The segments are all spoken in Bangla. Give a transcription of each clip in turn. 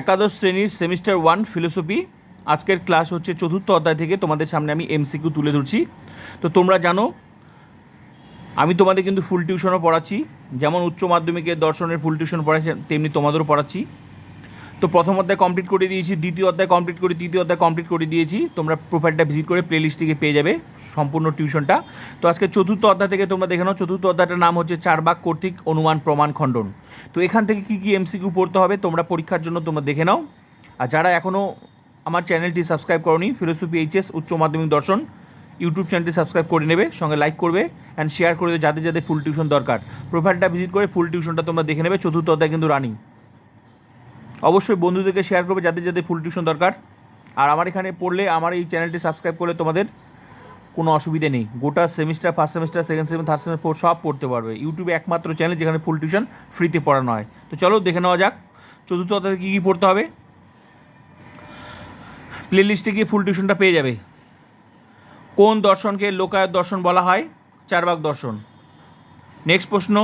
একাদশ শ্রেণির সেমিস্টার ওয়ান ফিলোসফি। আজকের ক্লাস হচ্ছে চতুর্থ অধ্যায় থেকে। তোমাদের সামনে আমি এমসিকিউ তুলে ধরছি। তো তোমরা জানো, আমি তোমাদের কিন্তু ফুল টিউশনও পড়াচ্ছি। যেমন উচ্চ মাধ্যমিকের দর্শনের ফুল টিউশন পড়াচ্ছি তেমনি তোমাদেরও পড়াচ্ছি। তো প্রথম অধ্যায় কমপ্লিট করে দিয়েছি, দ্বিতীয় অধ্যায় কমপ্লিট করে, তৃতীয় অধ্যায় কমপ্লিট করে দিয়েছি। তোমরা প্রোফাইলটা ভিজিট করে প্লেলিস্টটিকে পেয়ে যাবে সম্পূর্ণ টিউশনটা তো আজকে চতুর্থ অধ্যায় থেকে তোমরা দেখে নাও, চতুর্থ অধ্যায়টার নাম হচ্ছে চারবাক কর্তৃক অনুমান প্রমাণ খণ্ডন। তো এখান থেকে কী কী এমসিকিউ পড়তে হবে তোমরা পরীক্ষার জন্য তোমরা দেখে নাও। আর যারা এখনও আমার চ্যানেলটি সাবস্ক্রাইব করনি ফিলোসফি এইচএস উচ্চ মাধ্যমিক দর্শন ইউটিউব চ্যানেলটি সাবস্ক্রাইব করে নেবে, সঙ্গে লাইক করবে অ্যান্ড শেয়ার করে দেবে যাদের যাদের ফুল টিউশন দরকার। প্রোফাইলটা ভিজিট করে ফুল টিউশনটা তোমরা দেখে নেবে, চতুর্থ অধ্যায় কিন্তু রানিং অবশ্যই বন্ধুদেরকে শেয়ার করবে যাদের যাদের ফুল টিউশন দরকার। আর আমার এখানে পড়লে আমার এই চ্যানেলটি সাবস্ক্রাইব করলে তোমাদের কোনো অসুবিধে নেই। গোটা semester first semester second semester third semester four সব পড়তে পারবে। ইউটিউবে একমাত্র চ্যানেল যেখানে ফুল টিউশন ফ্রিতে পড়ানো হয়। তো চলো, দেখে নেওয়া যাক। চতুর্থ অধ্যায়ে কী কী পড়তে হবে? প্লে লিস্টে গিয়ে ফুল টিউশনটা পেয়ে যাবে। কোন দর্শনকে লোকায়ত দর্শন বলা হয়? চারবাগ দর্শন। নেক্সট প্রশ্ন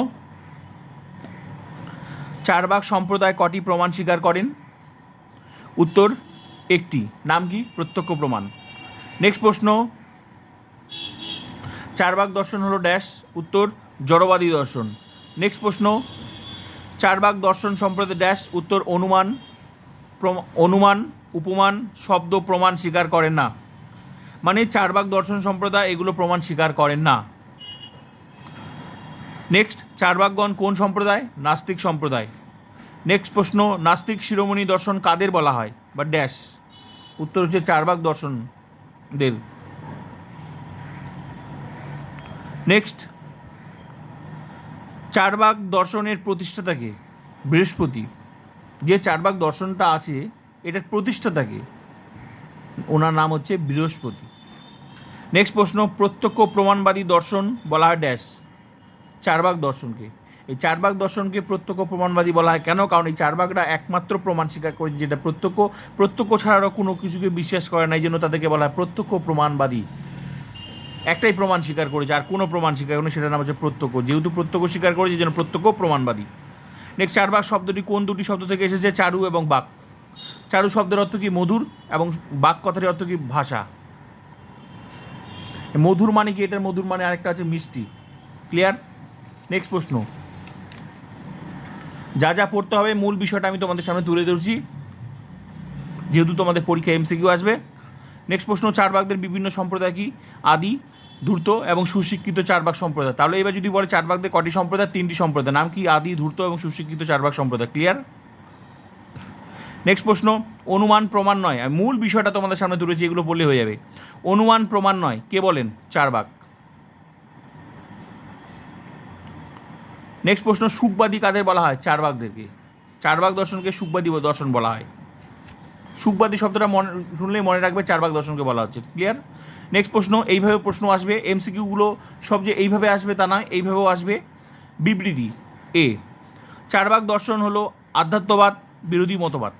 চারবাক সম্প্রদায় কটি প্রমাণ স্বীকার করেন? উত্তর, একটি। নাম কি? প্রত্যক্ষ প্রমাণ। নেক্সট প্রশ্ন। চারবাক দর্শন হলো ড্যাশ। উত্তর, জড়বাদী দর্শন। নেক্সট প্রশ্ন। চারবাক দর্শন সম্প্রদায় ড্যাশ, উত্তর, অনুমান অনুমান, উপমান, শব্দ, প্রমাণ স্বীকার করেন না। মানে চারবাক দর্শন সম্প্রদায় এগুলো প্রমাণ স্বীকার করেন না। নেক্সট চারবাকগণ কোন সম্প্রদায়? নাস্তিক সম্প্রদায়। নেক্সট প্রশ্ন, নাস্তিক শিরোমণি দর্শন কাদের বলা হয়? বা ড্যাশ। উত্তর হচ্ছে চারবাক দর্শনদের। নেক্সট চারবাক দর্শনের প্রতিষ্ঠাতাকে বৃহস্পতি। যে চারবাক দর্শনটা আছে, এটার প্রতিষ্ঠাতাকে ওনার নাম হচ্ছে বৃহস্পতি। নেক্সট প্রশ্ন, প্রত্যক্ষ প্রমাণবাদী দর্শন বলা হয় ড্যাশ। চারবাক দর্শনকে। এই চারবাক দর্শনকে প্রত্যক্ষ প্রমাণবাদী বলা হয়। কেন? কারণ এই চারবাকরা একমাত্র প্রমাণ স্বীকার করে যেটা প্রত্যক্ষ প্রত্যক্ষ ছাড়াও কোনো কিছুকে বিশ্বাস করে না, এই জন্য তাদেরকে বলা হয় প্রত্যক্ষ প্রমাণবাদী। একটাই প্রমাণ স্বীকার করেছে, আর কোনো প্রমাণ স্বীকার করেনি, সেটার নাম হচ্ছে প্রত্যক্ষ। যেহেতু প্রত্যক্ষ স্বীকার করেছে যেন প্রত্যক্ষ প্রমাণবাদী। নেক্সট চারবাক শব্দটি কোন দুটি শব্দ থেকে এসেছে? চারু এবং বাক। চারু শব্দের অর্থ কি? মধুর, এবং বাক কথাটির অর্থ কি? ভাষা। মধুর মানে কি? এটার মধুর মানে আরেকটা আছে মিষ্টি। ক্লিয়ার নেক্সট প্রশ্ন। যা যা পড়তে হবে, মূল বিষয়টা আমি তোমাদের সামনে তুলে ধরছি। যেহেতু তোমাদের পরীক্ষা এমসিকিউ আসবে। নেক্সট প্রশ্ন, চারবাগদের বিভিন্ন সম্প্রদায় কি? আদি, ধূর্ত এবং সুশিক্ষিত চারবাগ সম্প্রদায়। তাহলে এবার যদি বলে চারবাগদের কটি সম্প্রদায়, তিনটি সম্প্রদায়, নাম কি? আদি, ধূর্ত এবং সুশিক্ষিত চারবাগ সম্প্রদায়। ক্লিয়ার নেক্সট প্রশ্ন, অনুমান, প্রমাণ নয়। মূল বিষয়টা তোমাদের সামনে তুলেছি, এগুলো বললে হয়ে যাবে। অনুমান, প্রমাণ নয়। কে বলেন? চারবাগ। নেক্সট প্রশ্ন, সুখবাদী কাদের বলা হয়? চারবাগদেরকে। চারবাগ দর্শনকে সুখবাদী দর্শন বলা হয়। সুখবাদী শব্দটা মনে শুনলেই মনে রাখবে চারবাগ দর্শনকে বলা হচ্ছে। ক্লিয়ার নেক্সট প্রশ্ন, এইভাবে প্রশ্ন আসবে। এমসিকিউগুলো সব যে এইভাবে আসবে তা নয়, এইভাবেও আসবে। বিবৃতি এ চারবাগ দর্শন হলো আধ্যাত্মবাদ, বিরোধী মতবাদ।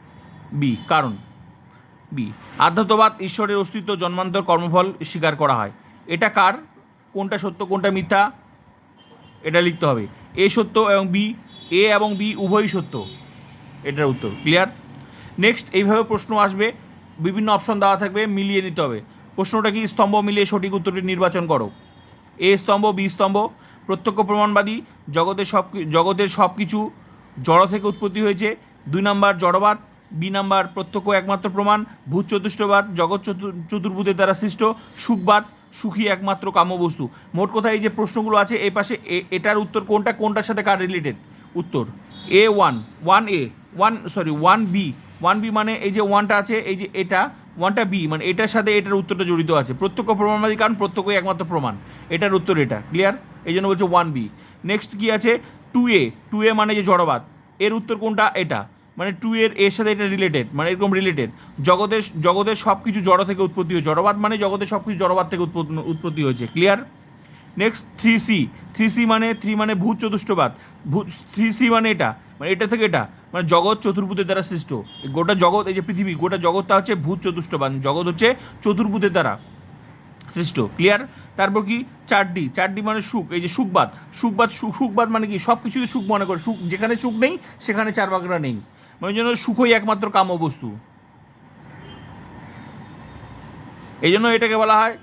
বি কারণ। বি আধ্যাত্মবাদ ঈশ্বরের অস্তিত্ব জন্মান্তর কর্মফল স্বীকার করা হয়। এটা কার? কোনটা সত্য, কোনটা মিথ্যা? এটা লিখতে হবে। এ সত্য এবং বি, এ এবং বি উভয়ই সত্য। এটার উত্তর ক্লিয়ার নেক্সট এইভাবে প্রশ্ন আসবে। বিভিন্ন অপশন দেওয়া থাকবে, মিলিয়ে নিতে হবে। প্রশ্নটা কি, স্তম্ভ মিলিয়ে সঠিক উত্তরটি নির্বাচন করো। এ স্তম্ভ, বি স্তম্ভ, প্রত্যক্ষ প্রমাণবাদী, জগতের সব জগতের সব কিছু জড় থেকে উৎপত্তি হয়েছে। দুই নাম্বার জড়বাদ, বি নাম্বার প্রত্যক্ষ একমাত্র প্রমাণ, ভূত চতুষ্টবাদ জগৎ চতু- চতুর্ভুজের দ্বারা সৃষ্ট সুখবাদ। সুখী একমাত্র কাম্য বস্তু। মোট কথা এই যে প্রশ্নগুলো আছে এই পাশে এটার উত্তর কোনটা, কোনটার সাথে কার রিলেটেড উত্তর A one one A one sorry one B one B মানে এই যে ওয়ানটা আছে, এই যে এটা ওয়ানটা বি মানে এটার সাথে এটার উত্তরটা জড়িত আছে। প্রত্যক্ষ প্রমাণবাদী কারণ, প্রত্যক্ষই একমাত্র প্রমাণ। এটার উত্তর এটা ক্লিয়ার এই জন্য বলছে ওয়ান বি নেক্সট কি আছে? টু এ টু এ মানে যে জড়বাদ। এর উত্তর কোনটা? এটা। মানে টু এর এর সাথে এটা রিলেটেড মানে এরকম রিলেটেড জগতের জগতের সব কিছু জড় থেকে উৎপত্তি হয়েছে। জড়বাদ মানে জগতের সব কিছু জড়বাদ থেকে উৎপত্তি হয়েছে। Clear next three C three C মানে থ্রি মানে ভূত চতুষ্টবাদ ভূত থ্রি সি মানে এটা। মানে এটা থেকে এটা। মানে জগৎ চতুর্ভূতের দ্বারা সৃষ্ট। গোটা জগৎ, এই যে পৃথিবী, গোটা জগৎটা হচ্ছে ভূত চতুষ্টবাদ জগৎ হচ্ছে চতুর্ভূতের দ্বারা সৃষ্ট। ক্লিয়ার তারপর কি? চারটি চারটি মানে সুখ। এই যে সুখবাদ। সুখবাদ সুখ সুখবাদ মানে কি? সব কিছুতে সুখ মনে করে। সুখ, যেখানে সুখ নেই, সেখানে চার বাগরা নেই। মানে জন্য সুখই একমাত্র কাম্য বস্তু। এই জন্য এটাকে বলা হয়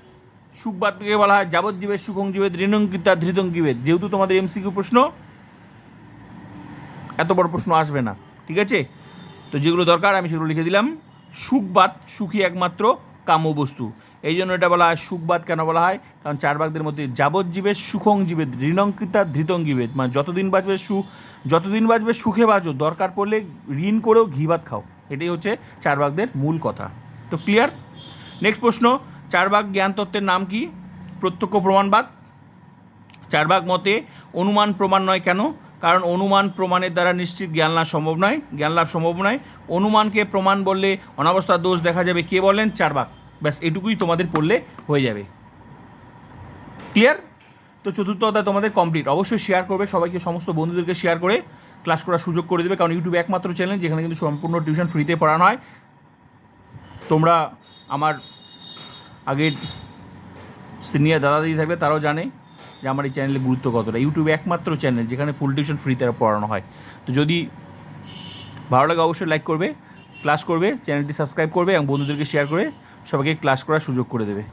সুখবাদকে বলা হয় যাবজ্জীবের সুখং জীবেদ, ঋণঙ্কিতা ধৃতং যেহেতু তোমাদের এমসিকিউ প্রশ্ন, এত বড় প্রশ্ন আসবে না, ঠিক আছে? তো যেগুলো দরকার, আমি সেগুলো লিখে দিলাম। সুখবাদ সুখী একমাত্র কাম্য বস্তু। এই জন্য এটা বলা হয় সুখবাদ কেন বলা হয়? কারণ চার বাগদের মধ্যে যাবজ্জীবের সুখং জীবেদ ঋণঙ্কিতা ধৃতং জীবেদ মানে যতদিন বাঁচবে সুখ যতদিন বাঁচবে সুখে বাঁচো, দরকার পড়লে ঋণ করেও ঘি ভাত খাও। এটাই হচ্ছে চার বাগদের মূল কথা। তো ক্লিয়ার নেক্সট প্রশ্ন, চারবাগ জ্ঞান তত্ত্বের নাম কি? প্রত্যক্ষ প্রমাণবাদ। চারবাগ মতে অনুমান প্রমাণ নয় কেন? কারণ অনুমান প্রমাণের দ্বারা নিশ্চিত জ্ঞান লাভ সম্ভব নয়। জ্ঞান লাভ সম্ভব নয়। অনুমানকে প্রমাণ বললে অনাবস্থার দোষ দেখা যাবে। কে বলেন? চারবাগ। ব্যাস, এটুকুই তোমাদের পড়লে হয়ে যাবে। ক্লিয়ার তো চতুর্থ অধ্যায় তোমাদের কমপ্লিট অবশ্যই শেয়ার করবে, সবাইকে, সমস্ত বন্ধুদেরকে শেয়ার করে ক্লাস করার সুযোগ করে দেবে, কারণ ইউটিউবে একমাত্র চ্যানেল যেখানে কিন্তু সম্পূর্ণ টিউশন ফ্রিতে পড়ানো হয় তোমরা আমার আগের সিনিয়র দাদা দিদি থাকবে, তারাও জানে যে আমার এই চ্যানেলের গুরুত্ব কতটা। ইউটিউবে একমাত্র চ্যানেল যেখানে ফুল টিউশন ফ্রিতে পড়ানো হয়। তো যদি ভালো লাগে, অবশ্যই লাইক করবে ক্লাস করবে চ্যানেলটি সাবস্ক্রাইব করবে এবং বন্ধুদেরকে শেয়ার করে সবাইকে ক্লাস করার সুযোগ করে দেবে।